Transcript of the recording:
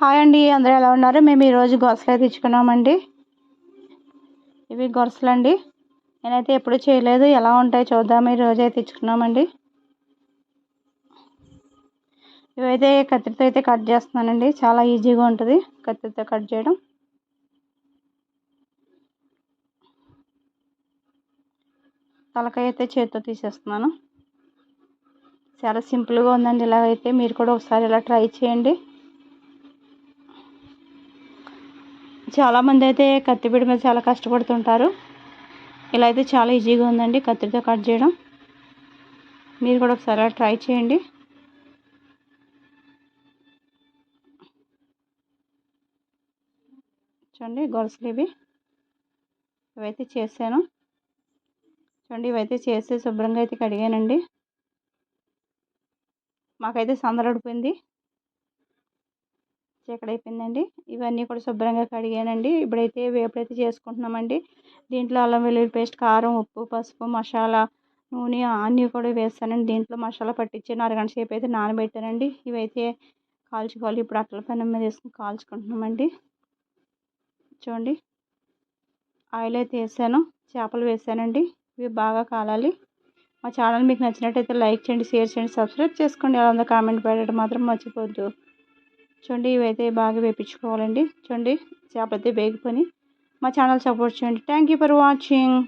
Hi అండి అందరూ ఎలా ఉన్నారు? మేము ఈరోజు గొరసలు అయితే తెచ్చుకున్నామండి. ఇవి గొరసలు అండి నేనైతే ఎప్పుడు చేయలేదు. ఎలా ఉంటాయి చూద్దాం. ఈరోజు అయితే తెచ్చుకున్నామండి. ఇవైతే కత్తిరితో అయితే కట్ చేస్తున్నానండి. చాలా ఈజీగా ఉంటుంది కత్తిరితో కట్ చేయడం. తలకాయ అయితే చేతితో తీసేస్తున్నాను. చాలా సింపుల్గా ఉందండి. ఇలాగైతే మీరు కూడా ఒకసారి ఇలా ట్రై చేయండి. చాలామంది అయితే కత్తిపీట మీద చాలా కష్టపడుతుంటారు. ఇలా అయితే చాలా ఈజీగా ఉందండి కత్తితో కట్ చేయడం. మీరు కూడా ఒకసారి ట్రై చేయండి. చూడండి గొలుసులు ఇవి. ఇవైతే చేశాను. చూడండి ఇవైతే చేసి శుభ్రంగా అయితే కడిగానండి. మాకైతే సందరడిపోయింది చీకడైపోయిందండి ఇవన్నీ కూడా శుభ్రంగా కడిగానండి. ఇప్పుడైతే వేపుడైతే చేసుకుంటున్నామండి. దీంట్లో అల్లం వెల్లుల్లి పేస్ట్ కారం ఉప్పు పసుపు మసాలా నూనె అన్నీ కూడా వేస్తానండి. దీంట్లో మసాలా పట్టించాను అరగంట సేపు అయితే నానబెట్టానండి. ఇవైతే కాల్చుకోవాలి. ఇప్పుడు అట్ల పెనం మీద వేసుకుని కాల్చుకుంటున్నామండి. చూడండి. ఆయిల్ అయితే వేసాను. చేపలు వేసానండి. ఇవి బాగా కాలాలి. మా ఛానల్ మీకు నచ్చినట్టయితే లైక్ చేయండి షేర్ చేయండి సబ్స్క్రైబ్ చేసుకోండి. ఎలా ఉందో కామెంట్ పెట్టడం మాత్రం మర్చిపోద్దు చూడండి ఇవైతే బాగా వేపించుకోవాలండి. చూడండి చేపలైతే వేగిపోయి మా ఛానల్ సపోర్ట్ చేయండి. Thank you for watching